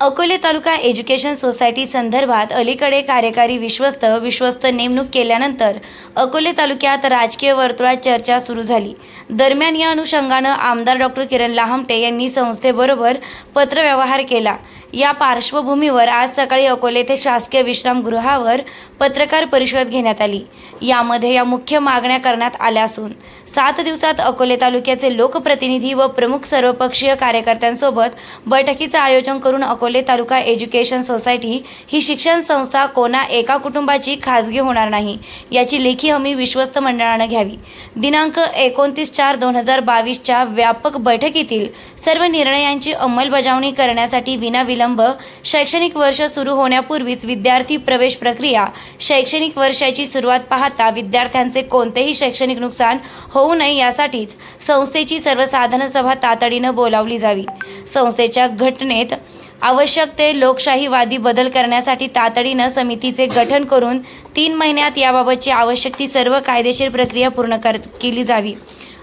अकोले तालुका education society संदर्भात अलीकडे कार्यकारी विश्वस्त विश्वस्त नेमणूक केल्यानंतर अकोले तालुक्यात राजकीय वर्तुळात चर्चा सुरू झाली. दरम्यान या अनुषंगानं आमदार डॉक्टर किरण लाहमटे यांनी संस्थेबरोबर पत्रव्यवहार केला. या पार्श्वभूमीवर आज सकाळी अकोले येथे शासकीय विश्रामगृहावर पत्रकार परिषद घेण्यात आली. यामध्ये या मुख्य मागण्या करण्यात आल्या असून सात दिवसात अकोले तालुक्याचे लोकप्रतिनिधी व प्रमुख सर्वपक्षीय कार्यकर्त्यांसोबत बैठकीचं आयोजन करून अकोले तालुका एज्युकेशन सोसायटी ही शिक्षण संस्था कोणा एका कुटुंबाची खाजगी होणार नाही याची लेखी हमी विश्वस्त मंडळानं घ्यावी. दिनांक एकोणतीस चार दोन हजार बावीसच्या व्यापक बैठकीतील सर्व निर्णयांची अंमलबजावणी करण्यासाठी विनाविलंब शैक्षणिक वर्ष सुरू होण्यापूर्वीच विद्यार्थी प्रवेश प्रक्रिया. शैक्षणिक वर्षाची सुरुवात पाहता विद्यार्थ्यांचे कोणतेही शैक्षणिक नुकसान होऊ नये यासाठीच संस्थेची सर्वसाधारण सभा तातडीनं बोलावली जावी. संस्थेच्या घटनेत आवश्यक ते लोकशाहीवादी बदल करण्यासाठी तातडीनं समितीचे गठन करून तीन महिन्यात याबाबतची आवश्यक ती सर्व कायदेशीर प्रक्रिया पूर्ण कर केली जावी.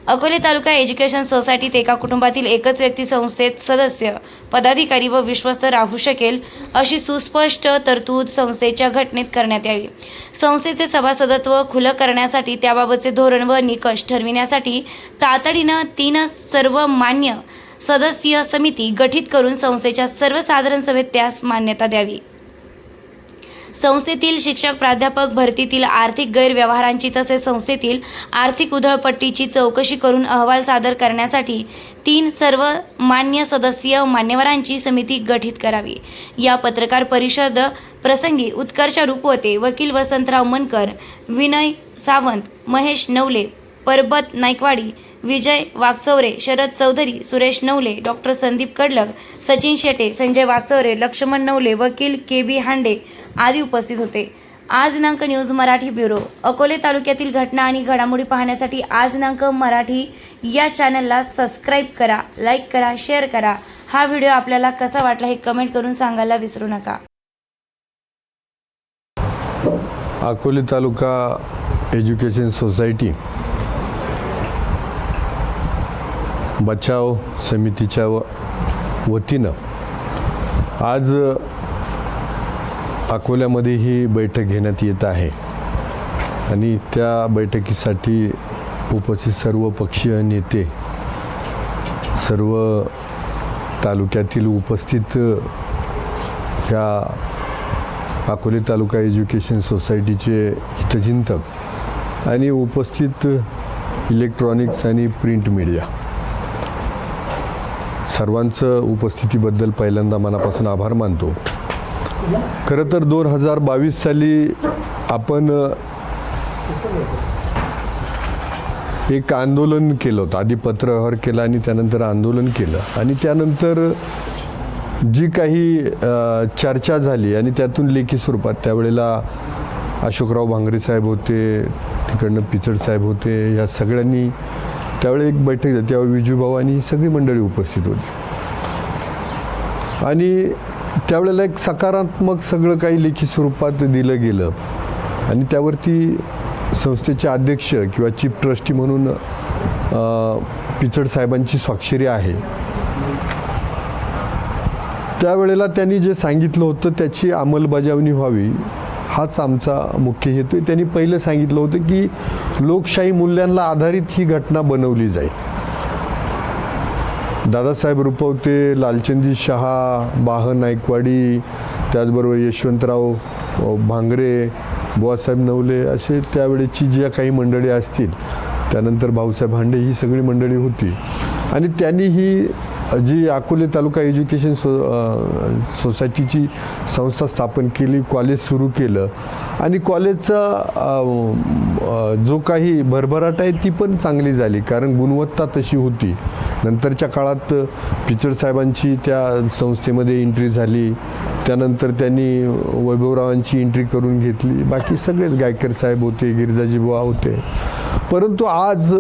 अकोले तालुका एज्युकेशन सोसायटीत एका कुटुंबातील एकच व्यक्ती संस्थेत सदस्य पदाधिकारी व विश्वस्त राहू शकेल अशी सुस्पष्ट तरतूद संस्थेच्या घटनेत करण्यात यावी. संस्थेचे सभासदत्व खुलं करण्यासाठी त्याबाबतचे धोरण व निकष ठरविण्यासाठी तातडीनं तीन सर्व मान्य सदस्यीय समिती गठीत करून संस्थेच्या सर्वसाधारण सभेत त्यास मान्यता द्यावी. संस्थेतील शिक्षक प्राध्यापक भरतीतील आर्थिक गैरव्यवहारांची तसेच संस्थेतील आर्थिक उधळपट्टीची चौकशी करून अहवाल सादर करण्यासाठी तीन सर्व मान्य सदस्यीय मान्यवरांची समिती गठीत करावी. या पत्रकार परिषद प्रसंगी उत्कर्ष रुपवते वकील वसंतराव मनकर विनय सावंत महेश नवले परबत नायकवाडी विजय वागचौरे शरद चौधरी सुरेश नवले डॉक्टर संदीप कडलग सचिन शेटे संजय वागचौरे लक्ष्मण नवले वकील के बी हांडे आदी उपस्थित होते. आज दिनांक न्यूज मराठी ब्युरो. अकोले तालुक्यातील घटना आणि घडामोडी पाहण्यासाठी आज दिनांक मराठी या चॅनलला सबस्क्राईब करा लाईक करा शेअर करा. हा व्हिडिओ आपल्याला कसा वाटला हे कमेंट करून सांगायला विसरू नका. अकोले तालुका एज्युकेशन सोसायटी बचाव समितीच्या व वतीनं आज अकोल्यामध्ये ही बैठक घेण्यात येत आहे. आणि त्या बैठकीसाठी उपस्थित सर्व पक्षीय नेते सर्व तालुक्यातील उपस्थित ह्या अकोले तालुका एज्युकेशन सोसायटीचे हितचिंतक आणि उपस्थित इलेक्ट्रॉनिक्स आणि प्रिंट मीडिया. सर्वांचं उपस्थितीबद्दल पहिल्यांदा मनापासून आभार मानतो. खरं तर दोन हजार बावीस साली आपण एक आंदोलन केलं होतं. आधी पत्रव्यवहार केला आणि त्यानंतर आंदोलन केलं. आणि त्यानंतर जी काही चर्चा झाली आणि त्यातून लेखी स्वरूपात त्यावेळेला अशोकराव भांगरे साहेब होते तिकडनं पिचड साहेब होते या सगळ्यांनी त्यावेळी एक बैठक झाली. त्यावेळी विजूभाऊ आणि ही सगळी मंडळी उपस्थित होती. आणि त्यावेळेला एक सकारात्मक सगळं काही लेखी स्वरूपात दिलं गेलं. आणि त्यावरती संस्थेचे अध्यक्ष किंवा चीफ ट्रस्टी म्हणून पिचड साहेबांची स्वाक्षरी आहे. त्यावेळेला त्यांनी जे सांगितलं होतं त्याची अंमलबजावणी व्हावी हाच आमचा मुख्य हेतू आहे. त्यांनी पहिलं सांगितलं होतं की लोकशाही मूल्यांना आधारित ही घटना बनवली जाईल. दादासाहेब रुपवते लालचंदी शहा बाह नायकवाडी त्याचबरोबर यशवंतराव भांगरे बुवासाहेब नवले असे त्यावेळेची ज्या काही मंडळी असतील त्यानंतर भाऊसाहेब हांडे ही सगळी मंडळी होती. आणि त्यांनी ही जी अकोले तालुका एज्युकेशन सो सोसायटीची संस्था स्थापन केली कॉलेज सुरू केलं. आणि कॉलेजचा जो काही भरभराट आहे ती पण चांगली झाली कारण गुणवत्ता तशी होती. नंतरच्या काळात पिचड साहेबांची त्या संस्थेमध्ये एंट्री झाली. त्यानंतर त्यांनी वैभवरावांची एंट्री करून घेतली. बाकी सगळेच गायकर साहेब होते गिरिजाजी बुवा होते. परंतु आज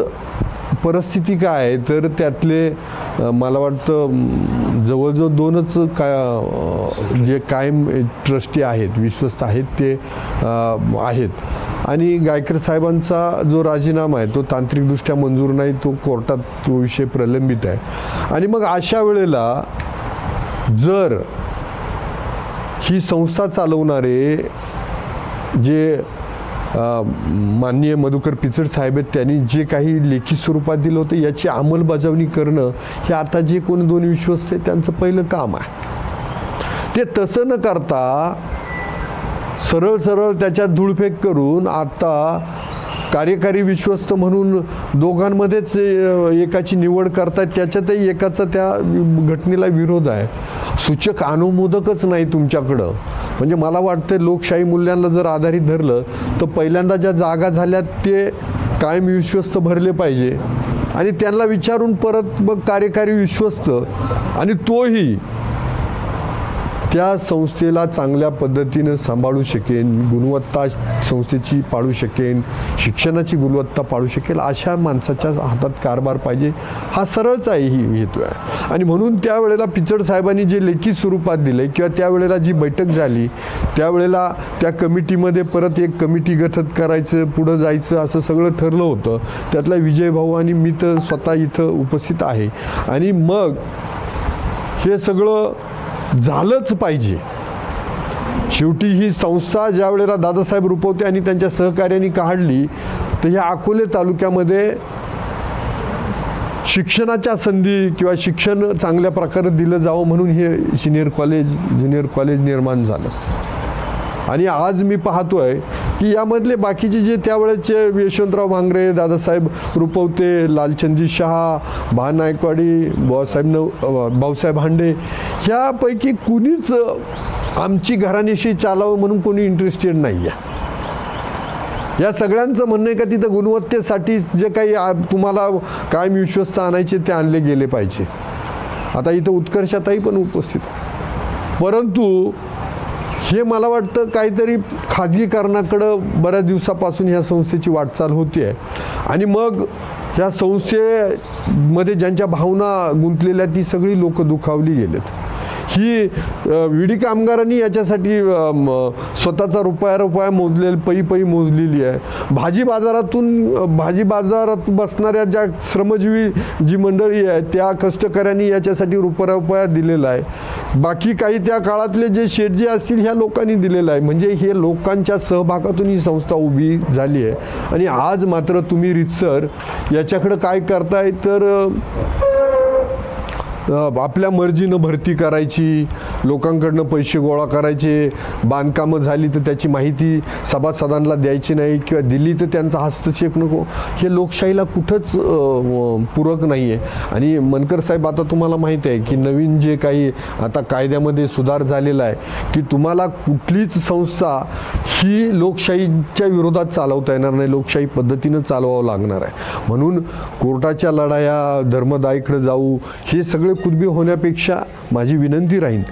परिस्थिती काय आहे? तर त्यातले मला वाटतं जवळजवळ दोनच काय जे कायम ट्रस्टी आहेत विश्वस्त आहेत ते आहेत. आणि गायकर साहेबांचा जो राजीनामा आहे तो तांत्रिकदृष्ट्या मंजूर नाही तो कोर्टात तो विषय प्रलंबित आहे. आणि मग अशा वेळेला जर ही संस्था चालवणारे जे माननीय मधुकर पिचड साहेब आहेत त्यांनी जे काही लेखी स्वरूपात दिलं होतं याची अंमलबजावणी करणं हे आता जे कोणी दोन विश्वस्त आहे त्यांचं पहिलं काम आहे. ते तसं न करता सरळ सरळ त्याच्यात धूळफेक करून आता कार्यकारी विश्वस्त म्हणून दोघांमध्येच एकाची निवड करतात त्याच्यातही एकाचा त्या घटनेला विरोध आहे. सूचक अनुमोदकच नाही तुमच्याकडं. म्हणजे मला वाटतं लोकशाही मूल्यांना जर आधारित धरलं तर पहिल्यांदा ज्या जागा झाल्या ते कायम विश्वस्त भरले पाहिजे. आणि त्यांना विचारून परत मग कार्यकारी विश्वस्त. आणि तोही त्या संस्थेला चांगल्या पद्धतीनं सांभाळू शकेन गुणवत्ता संस्थेची पाळू शकेन शिक्षणाची गुणवत्ता पाळू शकेल अशा माणसाच्या हातात कारभार पाहिजे हा सरळच आहे ही हेतू आहे. आणि म्हणून त्यावेळेला पिचड साहेबांनी जे लेखी स्वरूपात दिले किंवा त्यावेळेला जी बैठक झाली त्यावेळेला त्या कमिटीमध्ये परत एक कमिटी गठत करायचं पुढं जायचं असं सगळं ठरलं होतं. त्यातला विजय भाऊ आणि मी तर स्वतः इथं उपस्थित आहे. आणि मग हे सगळं झालंच पाहिजे. शेवटी ही संस्था ज्या वेळेला दादासाहेब रुपवते आणि त्यांच्या सहकार्याने काढली तर ह्या अकोले तालुक्यामध्ये शिक्षणाच्या संधी किंवा शिक्षण चांगल्या प्रकारे दिलं जावं म्हणून हे सिनियर कॉलेज ज्युनियर कॉलेज निर्माण झालं. आणि आज मी पाहतोय की यामधले बाकीचे जे त्यावेळेचे यशवंतराव भांगरे दादासाहेब रुपवते लालचंदजी शहा भा नायकवाडी भाऊसाहेब नव भाऊसाहेब हांडे ह्यापैकी कुणीच आमची घराणीशी चालावं म्हणून कोणी इंटरेस्टेड नाही आहे या सगळ्यांचं म्हणणं आहे का तिथं गुणवत्तेसाठी जे काही आ- तुम्हाला कायम विश्वस्त आणायचे ते आणले गेले पाहिजे. आता इथं उत्कर्षाताई पण उपस्थित. परंतु हे मला वाटतं काहीतरी खाजगीकरणाकडं बऱ्याच दिवसापासून ह्या संस्थेची वाटचाल होती आहे आणि मग ह्या संस्थेमध्ये ज्यांच्या भावना गुंतलेल्या ती सगळी लोक दुखावली गेलेत. ही विडी कामगारांनी याच्यासाठी स्वतःचा रुपया रुपया मोजलेला पै पै मोजलेली आहे. भाजी बाजारातून भाजी बाजारात बसणाऱ्या ज्या श्रमजीवी जी मंडळी आहे त्या कष्टकऱ्यांनी याच्यासाठी रुपया रुपया दिलेला आहे. बाकी काही त्या काळातले जे शेटजी असतील ह्या लोकांनी दिलेलं आहे. म्हणजे हे लोकांच्या सहभागातून ही संस्था उभी झाली आहे. आणि आज मात्र तुम्ही रितसर याच्याकडं काय करताय तर आपल्या मर्जीनं भरती करायची लोकांकडनं पैसे गोळा करायचे बांधकामं झाली तर त्याची माहिती सभासदांना द्यायची नाही किंवा दिली तर त्यांचा हस्तक्षेप नको. हे लोकशाहीला कुठंच पूरक नाही आहे आणि मनकर साहेब आता तुम्हाला माहिती आहे की नवीन जे काही आता कायद्यामध्ये सुधार झालेला आहे की तुम्हाला कुठलीच संस्था ही लोकशाहीच्या विरोधात चालवता येणार नाही लोकशाही पद्धतीनं चालवावं लागणार आहे. म्हणून कोर्टाच्या लढाया धर्मदायीकडे जाऊ हे सगळे कुदबी होण्यापेक्षा माझी विनंती राहील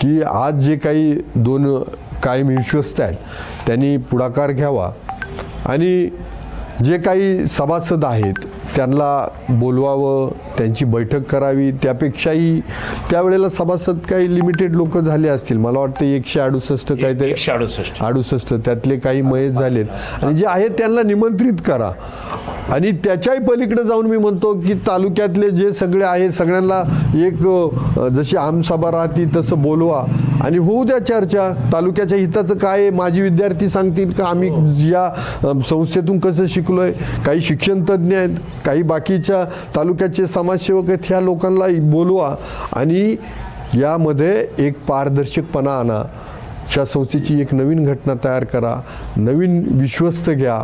की आज जे काही दोन कायम विश्वस्त आहेत त्यांनी पुढाकार घ्यावा. आणि जे काही सभासद आहेत त्यांना बोलवावं त्यांची बैठक करावी त्यापेक्षाही त्यावेळेला सभासद काही लिमिटेड लोक झाले असतील. मला वाटतं एकशे अडुसष्ट काहीतरी अडुसष्ट. अडुसष्ट त्यातले काही मयत झालेत. आणि जे आहेत त्यांना निमंत्रित करा. आणि त्याच्याही पलीकडे जाऊन मी म्हणतो की तालुक्यातले जे सगळे आहेत सगळ्यांना एक जशी आमसभा राहती तसं बोलवा. आणि होऊ द्या चर्चा तालुक्याच्या हिताचं काय आहे माझी विद्यार्थी सांगतील का आम्ही या संस्थेतून कसं शिकलो आहे काही शिक्षण तज्ज्ञ आहेत काही बाकीच्या तालुक्याचे समाजसेवक आहेत ह्या लोकांना बोलवा. आणि यामध्ये एक पारदर्शकपणा आणा. या संस्थेची एक नवीन घटना तयार करा. नवीन विश्वस्त घ्या.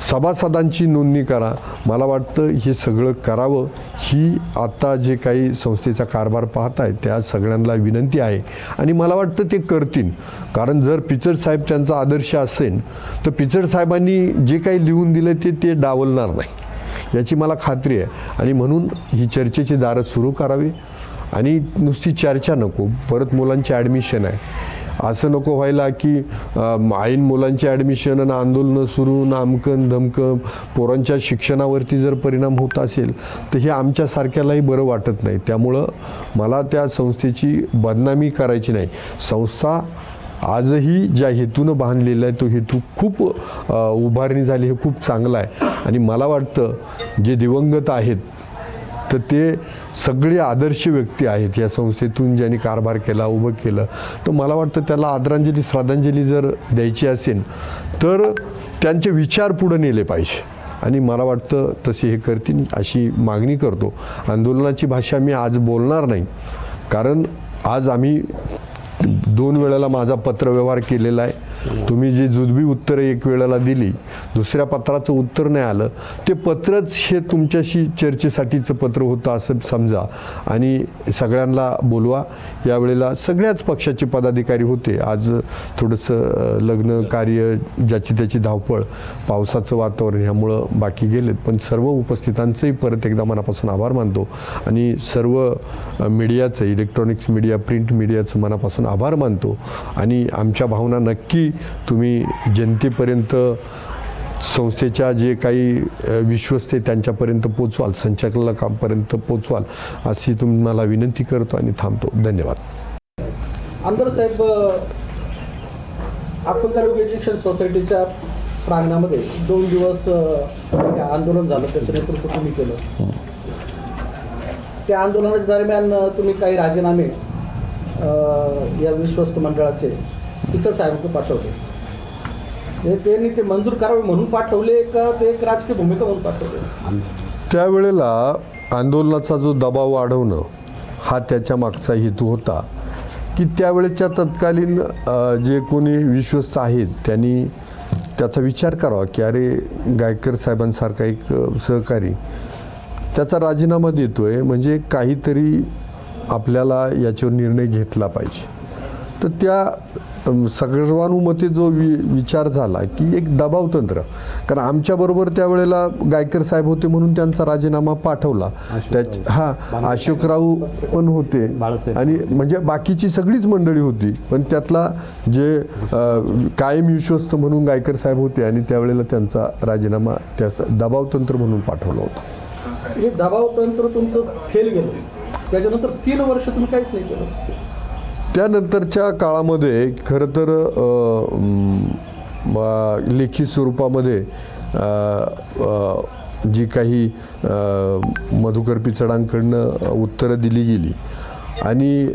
सभासदांची नोंदणी करा. मला वाटतं हे सगळं करावं. ही आता जे काही संस्थेचा कारभार पाहत आहेत त्या सगळ्यांना विनंती आहे. आणि मला वाटतं ते करतील. कारण जर पिचड साहेब त्यांचा आदर्श असेल तर पिचड साहेबांनी जे काही लिहून दिलं ते ते डावलणार नाही. याची मला खात्री आहे. आणि म्हणून ही चर्चेची दारं सुरू करावी. आणि नुसती चर्चा नको. परत मुलांची ॲडमिशन आहे. असं नको व्हायला की आईन ऐन मुलांची ॲडमिशन आणि आंदोलनं सुरू नामकन धमकन पोरांच्या शिक्षणावरती जर परिणाम होत असेल तर हे आमच्यासारख्यालाही बरं वाटत नाही. त्यामुळं मला त्या संस्थेची बदनामी करायची नाही. संस्था आजही ज्या हेतूनं बांधलेला आहे तो हेतू खूप उभारणी झाली हे खूप चांगलं आहे. आणि मला वाटतं जे दिवंगत आहेत तर ते सगळे आदर्श व्यक्ती आहेत या संस्थेतून ज्यांनी कारभार केला उभं केलं. तर मला वाटतं त्याला आदरांजली श्रद्धांजली जर द्यायची असेल तर त्यांचे विचार पुढे नेले पाहिजे. आणि मला वाटतं तसे हे करतील अशी मागणी करतो. आंदोलनाची भाषा मी आज बोलणार नाही. कारण आज आम्ही दोन वेळेला माझा पत्रव्यवहार केलेला आहे. तुम्ही जी जुजबी उत्तरं एक वेळेला दिली दुसऱ्या पत्राचं उत्तर नाही आलं ते पत्रच हे तुमच्याशी चर्चेसाठीचं पत्र होतं असं समजा. आणि सगळ्यांना बोलवा. यावेळेला सगळ्याच पक्षाचे पदाधिकारी होते. आज थोडंसं लग्न कार्य ज्याची त्याची धावपळ पावसाचं वातावरण ह्यामुळं बाकी गेलेत. पण सर्व उपस्थितांचंही परत एकदा मनापासून आभार मानतो. आणि सर्व मीडियाचं इलेक्ट्रॉनिक्स मीडिया प्रिंट मीडियाचं मनापासून आभार मानतो. आणि आमच्या भावना नक्की तुम्ही जनतेपर्यंत संस्थेच्या जे काही विश्वस्त आहे त्यांच्यापर्यंत पोचवाल संचालकांपर्यंत पोचवाल अशी तुम्हाला विनंती करतो आणि थांबतो. धन्यवाद. आमदार साहेब अकोल एज्युकेशन सोसायटीच्या प्रांगणामध्ये दोन दिवस आंदोलन झालं त्याचं नेतृत्व तुम्ही केलं. त्या आंदोलनाच्या दरम्यान तुम्ही काही राजीनामे या विश्वस्त मंडळाचे टीचर साहेबांकडे पाठवले हे त्यांनी ते मंजूर करावे म्हणून पाठवले का ते एक राजकीय भूमिका म्हणून पाठवले? त्यावेळेला आंदोलनाचा जो दबाव वाढवणं हा त्याच्या मागचा हेतू होता. की त्यावेळेच्या तत्कालीन जे कोणी विश्वस्त आहेत त्यांनी त्याचा विचार करावा की अरे गायकर साहेबांसारखा एक सहकारी त्याचा राजीनामा देतो आहे म्हणजे काहीतरी आपल्याला याच्यावर निर्णय घेतला पाहिजे. तर त्या सर्वानुमते जो वि विचार झाला की एक दबाव तंत्र. कारण आमच्याबरोबर त्यावेळेला गायकर साहेब होते म्हणून त्यांचा राजीनामा पाठवला. त्या हा अशोकराव पण होते. आणि म्हणजे बाकीची सगळीच मंडळी होती. पण त्यातला जे कायम विश्वस्त म्हणून गायकर साहेब होते आणि त्यावेळेला त्यांचा राजीनामा त्या दबाव तंत्र म्हणून पाठवला होता. हे दबाव तंत्र तुमचं फेल गेलं. त्याच्यानंतर तीन वर्ष तुम्ही काहीच नाही केलं. त्यानंतरच्या काळामध्ये खरं तर लेखी स्वरूपामध्ये जी काही मधुकर पिचडांकडनं उत्तरं दिली गेली आणि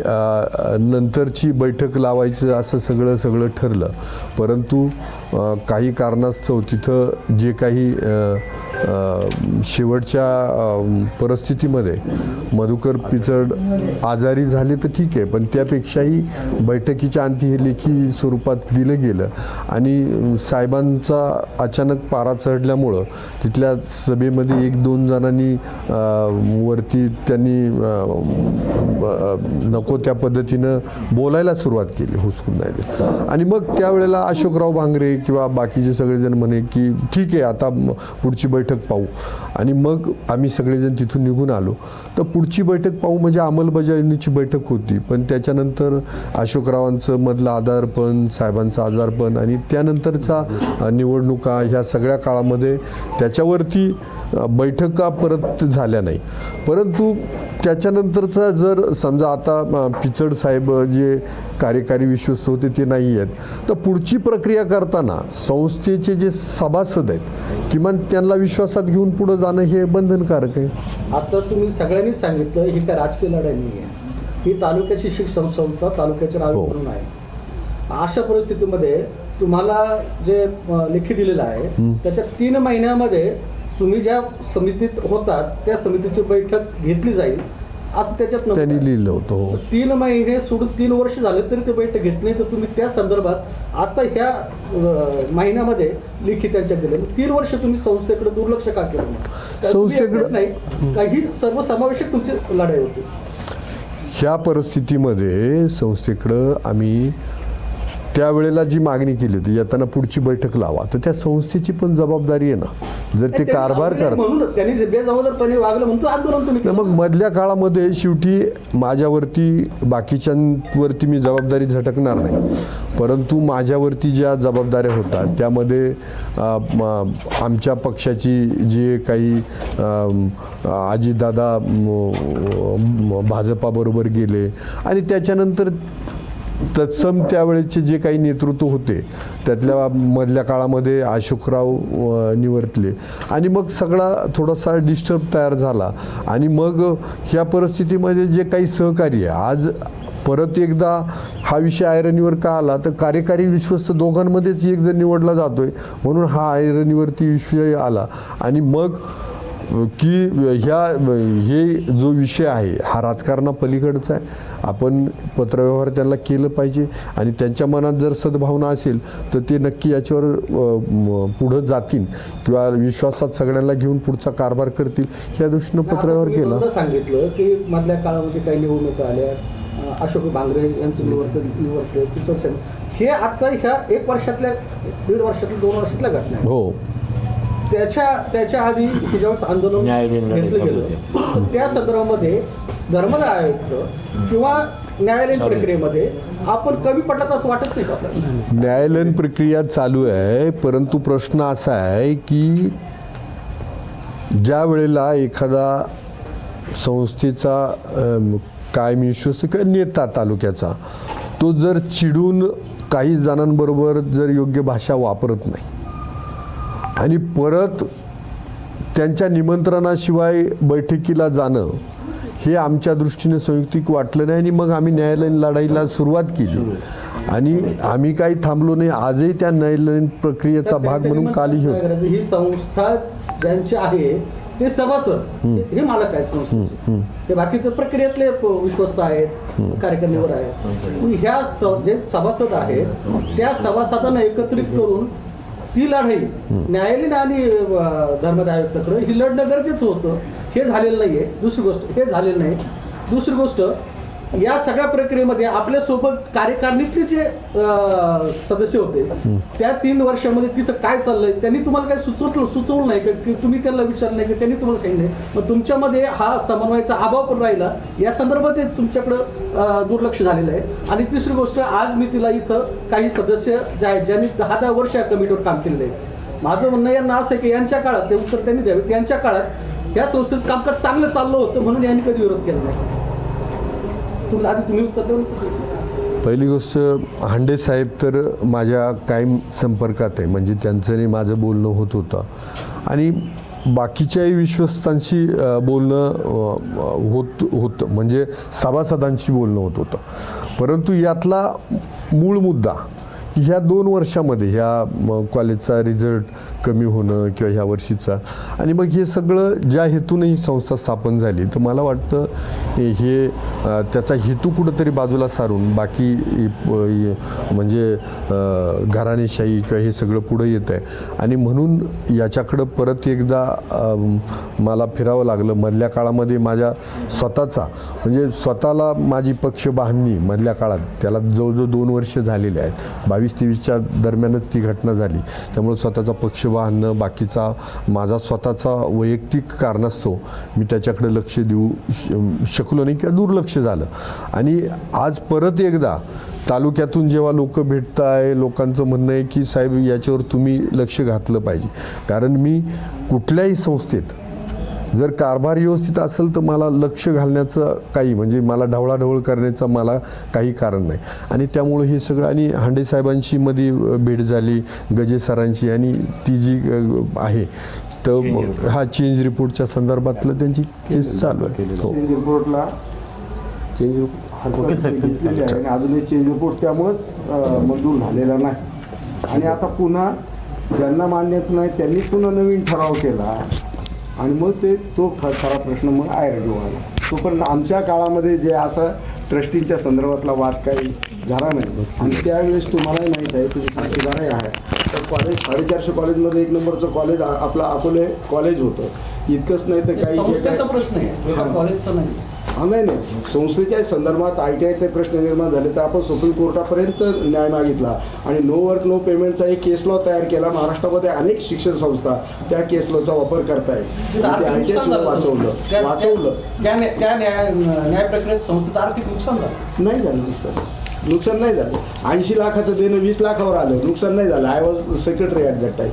नंतरची बैठक लावायचं असं सगळं सगळं ठरलं. परंतु काही कारणास्तव तिथं जे काही शेवटच्या परिस्थितीमध्ये मधुकर पिचड आजारी झाले तर ठीक आहे पण त्यापेक्षाही बैठकीच्या अंती हे लेखी स्वरूपात दिलं गेलं. आणि साहेबांचा अचानक पारा चढल्यामुळं तिथल्या सभेमध्ये एक दोन जणांनी वरती त्यांनी नको त्या पद्धतीनं बोलायला सुरुवात केली हुसकून नाही आणि मग त्यावेळेला अशोकराव भांगरे किंवा बाकीचे सगळेजण म्हणे की ठीक आहे आता पुढची बैठक पाहू. आणि मग आम्ही सगळेजण तिथून निघून आलो. तर पुढची बैठक पाहू म्हणजे अंमलबजावणीची बैठक होती. पण त्याच्यानंतर अशोकरावांचं मधलं आधारपण साहेबांचं आजारपण आणि त्यानंतरचा निवडणुका ह्या सगळ्या काळामध्ये त्याच्यावरती बैठका परत झाल्या नाही. परंतु त्याच्यानंतरचा जर समजा आता पिचड साहेब जे कार्यकारी विश्वस्त होते ते नाही आहेत. तर पुढची प्रक्रिया करताना संस्थेचे जे सभासद आहेत किमान त्यांना विश्वासात घेऊन पुढं जाणं हे बंधनकारक आहे. आता तुम्ही सगळ्यांनीच सांगितलं ही काय राजकीय लढाई नाही आहे ही तालुक्याची शिक्षण संस्था तालुक्याचे नावे हो. म्हणून आहे. अशा परिस्थितीमध्ये तुम्हाला जे लेखी दिलेलं आहे त्याच्या तीन महिन्यामध्ये तुम्ही ज्या समितीत होतात त्या समितीची बैठक घेतली जाईल. असं त्याच्यात त्यांनी. लिहिलं होतं हो. तीन महिने सोडून तीन वर्ष झाले तरी ते बैठक घेत नाही तर तुम्ही त्या संदर्भात आता ह्या महिन्यामध्ये लिखित त्यांच्या दिले तीन वर्ष तुम्ही संस्थेकडे दुर्लक्ष का केलं? संस्थेकडे- नाही. काही सर्वसमावेशक तुमची लढाई होती. ह्या परिस्थितीमध्ये संस्थेकडं आम्ही त्यावेळेला जी मागणी केली होती येताना पुढची बैठक लावा. तर त्या संस्थेची पण जबाबदारी आहे ना. जर ते कारभार करत. मग मधल्या काळामध्ये शेवटी माझ्यावरती बाकीच्यांवरती मी जबाबदारी झटकणार नाही. परंतु माझ्यावरती ज्या जबाबदाऱ्या होतात त्यामध्ये आमच्या पक्षाची जे काही अजितदादा म, भाजपाबरोबर गेले आणि त्याच्यानंतर तत्सम त्यावेळेचे जे काही नेतृत्व होते त्यातल्या मधल्या काळामध्ये अशोकराव निवर्तले आणि मग सगळा थोडासा डिस्टर्ब तयार झाला. आणि मग ह्या परिस्थितीमध्ये जे काही सहकार्य आहे आज परत एकदा हा विषय आयरनीवर का आला? तर कार्यकारी विश्वस्त दोघांमध्येच एक जण निवडला जातोय म्हणून हा आयरनीवरती विषय आला. आणि मग की ह्या हे जो विषय आहे हा राजकारणापलीकडचा आहे. आपण पत्रव्यवहार त्यांना केलं पाहिजे आणि त्यांच्या मनात जर सद्भावना असेल तर ते नक्की याच्यावर पुढं जातील किंवा विश्वासात सगळ्यांना घेऊन पुढचा कारभार करतील या दृष्टीनं पत्रव्यवहार केला. सांगितलं की मधल्या काळामध्ये काही निवडणुका आल्या अशोक भांगरे यांचं निवडतं हे आता ह्या एक वर्षातल्या दीड वर्षातल्या दोन वर्षातल्या घटना. हो. त्याच्या त्याच्या आधी ज्यावेळेस आंदोलन घेतलं गेलं. तर त्या संदर्भामध्ये धर्मदाय आयुक्त किंवा न्यायालयीन प्रक्रियेमध्ये आपण कमी पडलात असं वाटत नाही का आपल्याला? न्यायालयीन प्रक्रिया चालू आहे परंतु प्रश्न असा आहे की ज्या वेळेला एखादा संस्थेचा कायमी विश्वस्त किंवा नेता तालुक्याचा तो जर चिडून काही जणांबरोबर जर योग्य भाषा वापरत नाही आणि परत त्यांच्या निमंत्रणाशिवाय बैठकीला जाणं हे आमच्या दृष्टीने संयुक्तिक वाटलं नाही आणि मग आम्ही न्यायालयीन लढाईला सुरुवात केली. आणि आम्ही काही थांबलो नाही. आजही त्या न्यायालयीन प्रक्रियेचा भाग म्हणून कालही होतो. ही संस्था ज्यांची आहे ते सभासद हे मालक आहेत संस्थेचे. ते बाकीचे प्रक्रियेतले प- विश्वस्त आहेत कार्यकारिणीवर आहेत. ह्या जे सभासद आहेत त्या सभासदांना एकत्रित करून ती लढाई न्यायालयीन आणि धर्मदाय आयुक्ताकडे ही लढणं गरजेचं होतं. हे झालेलं नाहीये. दुसरी गोष्ट हे झालेलं नाही. दुसरी गोष्ट या सगळ्या प्रक्रियेमध्ये आपल्यासोबत कार्यकारिणीतले जे सदस्य होते त्या तीन वर्षामध्ये तिथं काय चाललंय त्यांनी तुम्हाला काय सुचवलं सुचवलं नाही का? तुम्ही त्यांना विचारलं नाही की? त्यांनी तुम्हाला सांगितलं मग तुमच्यामध्ये हा समन्वयाचा अभाव पण राहिला. या संदर्भात तुमच्याकडं दुर्लक्ष झालेलं आहे. आणि तिसरी गोष्ट आज मी तिला इथं काही सदस्य जे आहेत ज्यांनी दहा दहा वर्ष या कमिटीवर काम केलेलं आहे. माझं म्हणणं यांना असं आहे की यांच्या काळात ते उत्तर त्यांनी द्यावे त्यांच्या काळात या संस्थेचं कामकाज चांगलं चाललं होतं म्हणून यांनी कधी विरोध केला नाही. आधी तुम्ही उत्तर देऊन पहिली गोष्ट हांडे साहेब तर माझ्या कायम संपर्कात आहे. म्हणजे त्यांचं माझं बोलणं होत होतं. आणि बाकीच्याही विश्वस्तांशी बोलणं होत होतं म्हणजे सभासदांशी बोलणं होत होतं. परंतु यातला मूळ मुद्दा ह्या दोन वर्षामध्ये ह्या कॉलेजचा रिझल्ट कमी होणं किंवा ह्या वर्षीचा. आणि मग हे सगळं ज्या हेतूने ही संस्था स्थापन झाली तर मला वाटतं हे हे, त्याचा हेतू कुठंतरी बाजूला सारून बाकी म्हणजे घराणेशाही किंवा हे सगळं पुढं येत आहे. आणि म्हणून याच्याकडं परत एकदा मला फिरावं लागलं. मधल्या काळामध्ये माझ्या स्वतःचा म्हणजे स्वतःला माझी पक्ष बांधणी मधल्या काळात त्याला जवळजवळ दोन वर्ष झालेले आहेत. बावीस तेवीसच्या दरम्यानच ती घटना झाली. त्यामुळे स्वतःचा पक्ष बांधणं बाकीचा माझा स्वतःचा वैयक्तिक कारणास्तव मी त्याच्याकडे लक्ष देऊ श- शकलो नाही किंवा दुर्लक्ष झालं. आणि आज परत एकदा तालुक्यातून जेव्हा लोक भेटत आहे लोकांचं म्हणणं आहे की साहेब याच्यावर तुम्ही लक्ष घातलं पाहिजे. कारण मी कुठल्याही संस्थेत जर कारभार व्यवस्थित असेल तर मला लक्ष घालण्याचं काही म्हणजे मला ढवळाढवळ करण्याचं मला काही कारण नाही. आणि त्यामुळे हे सगळं आणि हांडे साहेबांची मध्ये भेट झाली गजे सरांची आणि ती जी आहे तर मग हा चेंज रिपोर्टच्या संदर्भातलं त्यांची केस चालू आहे. हो. चेंज रिपोर्टला चेंज अजूनही रिपोर्ट त्यामुळंच अं, मंजूर झालेला नाही. आणि आता पुन्हा ज्यांना मान्यत नाही त्यांनी पुन्हा नवीन ठराव केला. आणि मग ते तो ठराव प्रश्न मग आयर आला. तोपर्यंत आमच्या काळामध्ये जे असा ट्रस्टींच्या संदर्भातला वाद काही झाला नाही. आणि त्यावेळेस तुम्हालाही माहीत आहे तुम्ही साक्षीदारही आहे तर कॉलेज साडेचारशे कॉलेजमध्ये एक नंबरचं कॉलेज आपलं अकोले कॉलेज होतं. इतकंच नाही तर काही जे प्रश्न आहे. कॉलेजचा नाही. हा नाही नाही. संस्थेच्या संदर्भात आय टी आयचे प्रश्न निर्माण झाले तर आपण सुप्रीम कोर्टापर्यंत न्याय मागितला. आणि नो वर्क नो पेमेंटचा एक केस लॉ तयार केला. महाराष्ट्रामध्ये अनेक शिक्षण संस्था त्या केस लॉचा वापर करतायत. ते आय टी झालं वाचवलं. वाचवलं. त्या न्याय प्रक्रियेत संस्थेचं आर्थिक नुकसान झालं. नाही झालं नुकसान. नुकसान नाही झालं. ऐंशी लाखाचं देणं वीस लाखावर आलं. नुकसान नाही झालं. I was secretary at that time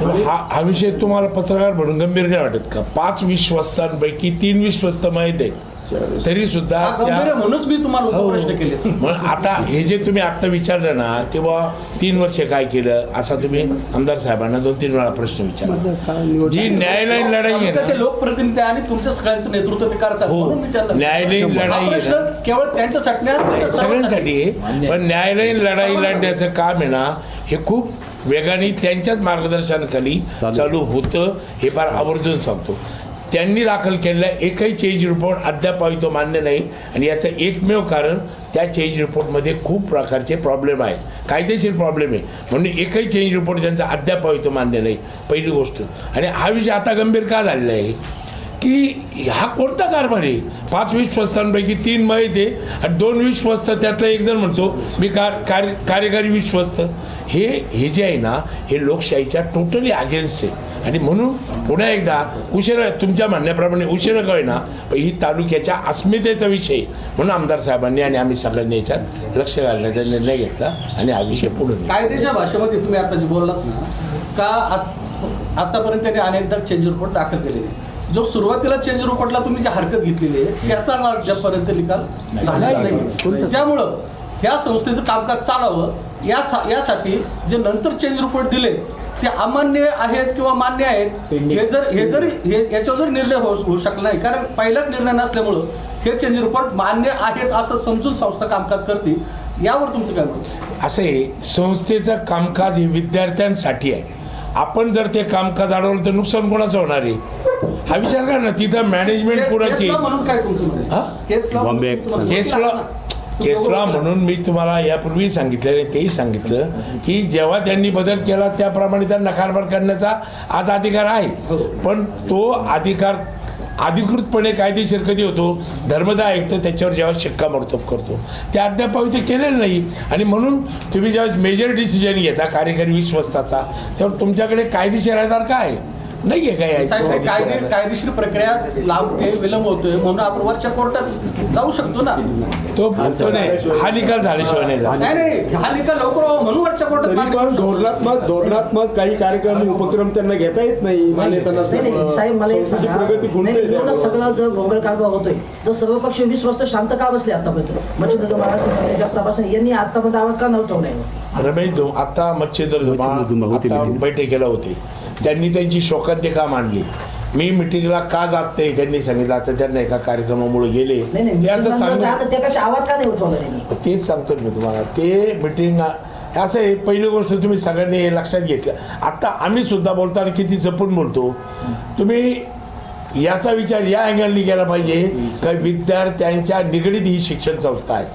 हा हा विषय तुम्हाला पत्रकार म्हणून गंभीर नाही वाटत का पाच विश्वस्तांपैकी तीन विश्वस्त माहीत आहेत तरी सुद्धा हा गंभीर आहे म्हणूनच मी तुम्हाला हो. प्रश्न केले मग आता हे जे तुम्ही आता विचारलं ना की बा तीन वर्ष काय केलं असा तुम्ही आमदार साहेबांना दोन तीन वेळा प्रश्न विचारला जी न्यायालयीन लढाई आहे ना लोकप्रतिनिधी आणि तुमच्या सगळ्यांचं नेतृत्व ते करतात हो. म्हणून न्यायालयीन लढाई आहे. केवळ त्यांच्यासाठी सगळ्यांसाठी आहे. पण न्यायालयीन लढाई लढण्याचं काम आहे ना हे खूप वेगाने त्यांच्याच मार्गदर्शनाखाली चालू. होतं हे फार आवर्जून सांगतो. त्यांनी दाखल केलेला एकही चेंज रिपोर्ट अद्याप तो मान्य नाही आणि याचं एकमेव कारण त्या चेंज रिपोर्टमध्ये खूप प्रकारचे प्रॉब्लेम आहेत. कायदेशीर प्रॉब्लेम आहे. म्हणून एकही चेंज रिपोर्ट त्यांचा अद्याप तो मान्य नाही. पहिली गोष्ट. आणि हा विषय आता गंभीर का झालेला आहे? की हा कोणता कारभार आहे? पाच विश्वस्तांपैकी तीन माहीत आहे आणि दोन विश्वस्त त्यातला एक जण म्हणतो मी कार कार्य कार्यकारी विश्वस्त. हे हे जे आहे ना हे लोकशाहीच्या टोटली अगेन्स्ट आहे. आणि म्हणून पुन्हा एकदा उशिरा तुमच्या म्हणण्याप्रमाणे उशिरा काय ना ही तालुक्याच्या अस्मितेचा विषय म्हणून आमदार साहेबांनी आणि आम्ही सगळ्यांनी याच्यात लक्ष घालण्याचा निर्णय घेतला आणि हा विषय पुढे नेला. कायद्याच्या भाषेमध्ये तुम्ही आता जे बोललात ना का आत- आतापर्यंत त्यांनी अनेकदा चेंजूर कोर्ट दाखल केलेले जो सुरुवातीला चेंज रिपोर्टला तुम्ही जी हरकत घेतलेली आहे त्याचा ना अद्यापपर्यंत निकाल झालेला नाही त्यामुळं या संस्थेचं कामकाज चालावं या यासाठी जे नंतर चेंज रिपोर्ट दिले ते अमान्य आहेत किंवा मान्य आहेत हे जर हे जरी हे याच्यावर जरी निर्णय होऊ होऊ शकला नाही. कारण पहिलाच निर्णय नसल्यामुळं हे चेंज रिपोर्ट मान्य आहेत असं समजून संस्था कामकाज करते. यावर तुमचं काय? असं आहे संस्थेचं कामकाज हे विद्यार्थ्यांसाठी आहे. आपण जर ते कामकाज अडवलं तर नुकसान कोणाचं होणार आहे? हा विचार कर ना तिथं मॅनेजमेंट कुणाची हा? केसला केसला म्हणून मी तुम्हाला यापूर्वी सांगितलेलं आहे, तेही सांगितलं की जेव्हा त्यांनी बदल केला त्याप्रमाणे त्यांना कारभार करण्याचा आज अधिकार आहे. पण तो अधिकार अधिकृतपणे कायदेशीर कधी होतो? धर्मदा आयुक्त त्याच्यावर जेव्हा शिक्कामोर्तब करतो. ते अद्याप ते केलेलं नाही. आणि म्हणून तुम्ही जेव्हा मेजर डिसिजन घेता कार्यकारी विश्वस्ताचा तेव्हा तुमच्याकडे कायदेशीर आधार काय? आहे आहे काय साहेब, कायदेशीर कायदे आधार? कायदेशीर प्रक्रिया लांबते विलंब होतोय म्हणून आपण वरच्या कोर्टात जाऊ शकतो ना. तो तो नाही. हा निकाल झाल्याशिवाय नाही झाला नाही नाही हा निकाल लवकर व्हावा म्हणून वरच्या कोर्टात तरी मागणी पण करू शकतो. धोरणात्मक धोरणात्मक काही कार्यक्रम उपक्रम त्यांना घेता येत नाही मान्यता नाही नाही साहेब मला एक संस्थेची सांगा. प्रगती नाही, खुंटते एवढा त्यामुळं. सगळा जर गोंगळ कारभार होतोय तर सर्व पक्ष वीस वाजता शांत का बसले आतापर्यंत? मच्छिंद्र महाराज जगताप यांनी आतापर्यंत आवाज का नव्हता ठेवलाय रमेश धुम आता मच्छिंद्र धुमा मच्छिंद्र धुमा होते आता meeting. बैठकीला होते. त्यांनी त्यांची शोकांतिका मांडली. मी मिटिंगला का जात नाही त्यांनी सांगितलं. आता त्यांना एका कार्यक्रमामुळे गेले. ते असं सांग तेच सांगतो मी तुम्हाला. ते मिटिंग असं आहे पहिली गोष्ट तुम्ही सगळ्यांनी हे लक्षात घेतलं. आता आम्ही सुद्धा बोलताना किती जपून बोलतो. तुम्ही याचा विचार या अँगलनी केला पाहिजे. का विद्यार्थ्यांच्या निगडीत ही शिक्षण संस्था आहे.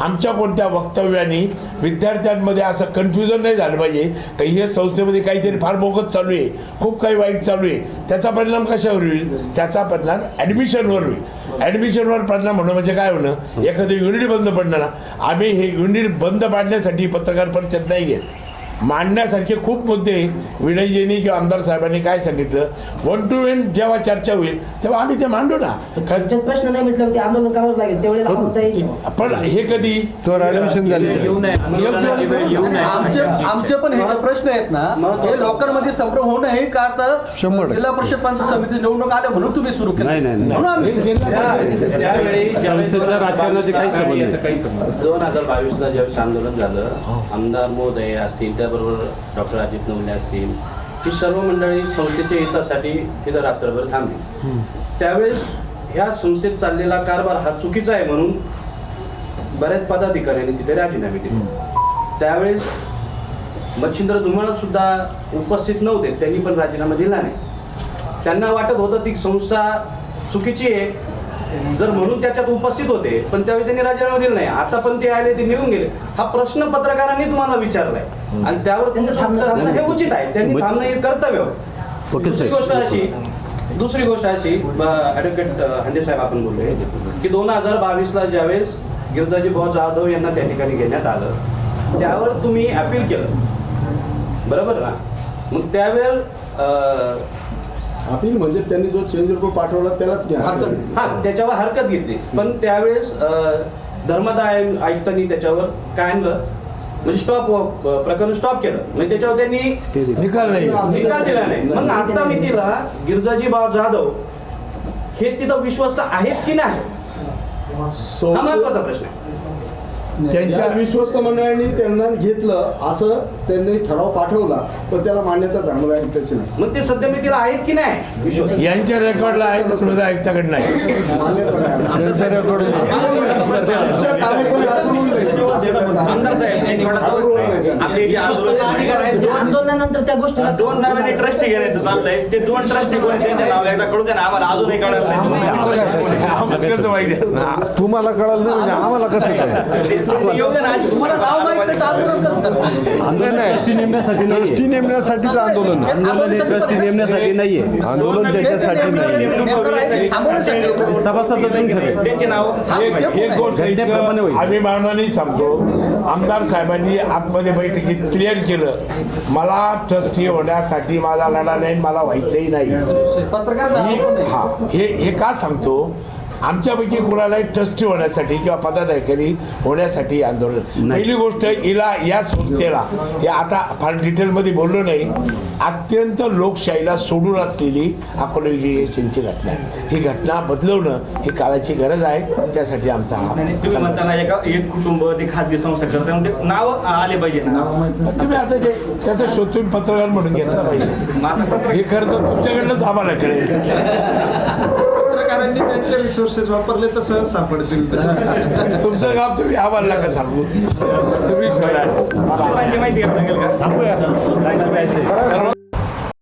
आमच्या कोणत्या वक्तव्याने विद्यार्थ्यांमध्ये असं कन्फ्युजन नाही झालं पाहिजे. काही हे संस्थेमध्ये काहीतरी फार बोगत चालू आहे. खूप काही वाईट चालू आहे. त्याचा परिणाम कशावर होईल? त्याचा परिणाम ॲडमिशनवर होईल. ॲडमिशनवर परिणाम होणं म्हणजे काय होणं? एखादं युनिट बंद पडणं ना आम्ही हे युनिट बंद पाडण्यासाठी पत्रकार परिषद नाही घेत. मांडण्यासारखे खूप मुद्दे विनयजींनी किंवा आमदार साहेबांनी काय सांगितलं? वन टू वन जेव्हा चर्चा होईल तेव्हा आम्ही ते मांडू ना. प्रश्न नाही म्हटलं ते आंदोलन करावंच लागेल. येईल पण हे कधी? तर आमचे आमचे पण हे प्रश्न आहेत ना हे लोकांमध्ये संभ्रम होऊ नये का टक्के. जिल्हा परिषद पंचायत समिती निवडणूक आल्या म्हणून तुम्ही सुरू केलं. नाही, नाही, नाही. म्हणून आम्ही हे जिल्हा परिषद- संस्थेचं राजकारणाचे काही संबंध नाही. दोन हजार बावीसला ज्यावेळेस आंदोलन झालं आमदार महोदय असतील त्याबरोबर डॉक्टर अजित नवले असतील ही सर्व मंडळी संस्थेच्या हितासाठी तिथं रात्रभर थांबली. त्यावेळेस ह्या संस्थेत चाललेला कारभार हा चुकीचा आहे म्हणून बऱ्याच पदाधिकाऱ्यांनी तिथे राजीनामे दिले. त्यावेळेस मच्छिंद्र धुमाळ सुद्धा उपस्थित नव्हते त्यांनी पण राजीनामा दिला नाही. त्यांना वाटत होतं ती संस्था चुकीची आहे. जर म्हणून त्याच्यात उपस्थित होते पण त्यावेळी त्यांनी राजीनामा दिला नाही. आता पण ते आले ते निघून गेले. हा प्रश्न पत्रकारांनी तुम्हाला विचारलाय. आणि त्यावर त्यांचं थांबणं हे उचित आहे. त्यांनी थांबणं हे कर्तव्य. ओके, दुसरी साहेब. गोष्ट अशी दुसरी गोष्ट अशी ॲडव्होकेट हंदे साहेब आपण बोलले की दोन हजार बावीसला ज्यावेळेस गिरजाजी भाऊ जाधव यांना त्या ठिकाणी घेण्यात आलं त्यावर तुम्ही अपील केलं. बरोबर ना? मग त्यावेळेस अं, अपील म्हणजे त्यांनी जो चेंज रिपोर्ट पाठवला त्यालाच हरकत हा त्याच्यावर हरकत घेतली. पण त्यावेळेस अं, धर्मदाय आयुक्तांनी त्याच्यावर काय आणलं? म्हणजे स्टॉप प्रकरण स्टॉप केलं. म्हणजे त्याच्यावर त्यांनी निकाल नाही. निकाल दिला नाही. मग आता मी तिला गिरजाजी बाब जाधव हे तिथं विश्वस्त आहेत की नाही? हा महत्त्वाचा प्रश्न आहे. त्यांच्या विश्वस्त मंडळांनी त्यांना घेतलं असं त्यांनी ठराव पाठवला तर त्याला मान्यता धर्मदाय त्याची नाही. मग ते सद्यमितीला आहेत की नाही? यांच्या रेकॉर्डला आहे तुझं आयुक्ताकडे नाही. त्यांचा रेकॉर्ड. आंदोलनानंतर त्या गोष्टीला दोन नव्याने ट्रस्टी घेण्याचं चाललंय. ते दोन ट्रस्टी कोण त्यांच्या नाव एकदा कळू द्या ना आम्हाला अजूनही कळलं नाही? तुम्हाला कळालं नाही म्हणजे आम्हाला कसं काय आंदोलन ट्रस्टी नेमण्यासाठी ट्रस्टी नेमण्यासाठीच आंदोलन आहे. आंदोलन हे ट्रस्टी नेमण्यासाठी नाहीये. आंदोलन त्याच्यासाठी नाही. सभासदातून ठरेल. त्यांचे नाव एक एक गोष्ट घटनेप्रमाणे होईल. आम्ही मानवाने सांगतो आमदार साहेबांनी आतमध्ये बैठकीत क्लिअर केलं. मला ट्रस्टी होण्यासाठी माझा लढा नाही मला व्हायचंही नाही. पत्रकार हे हे का सांगतो? आमच्यापैकी कुणालाही ट्रस्टी होण्यासाठी किंवा पदाधिकारी होण्यासाठी आंदोलन. पहिली गोष्ट हिला या संस्थेला. हे आता फार डिटेलमध्ये बोललो नाही. अत्यंत लोकशाहीला सोडून असलेली अकोला विजयेशनची घटना ही घटना बदलवणं ही काळाची गरज आहे. त्यासाठी आमचा हा तुम्ही म्हणताना एका एक कुटुंब ते खाजगी संस्था करते म्हणजे नाव आले पाहिजे ना? तुम्ही आता ते त्याचा शोध तुम्ही पत्रकार म्हणून घेतला पाहिजे. हे खरं तर तुमच्याकडनंच आम्हाला कळेल. पत्रकारांनी त्यांचे रिसोर्सेस वापरले तर सहज सापडतील. तुमचं गाव तुम्ही आम्हाला नका सांगू. तुम्ही माहिती घ्यावी लागेल का?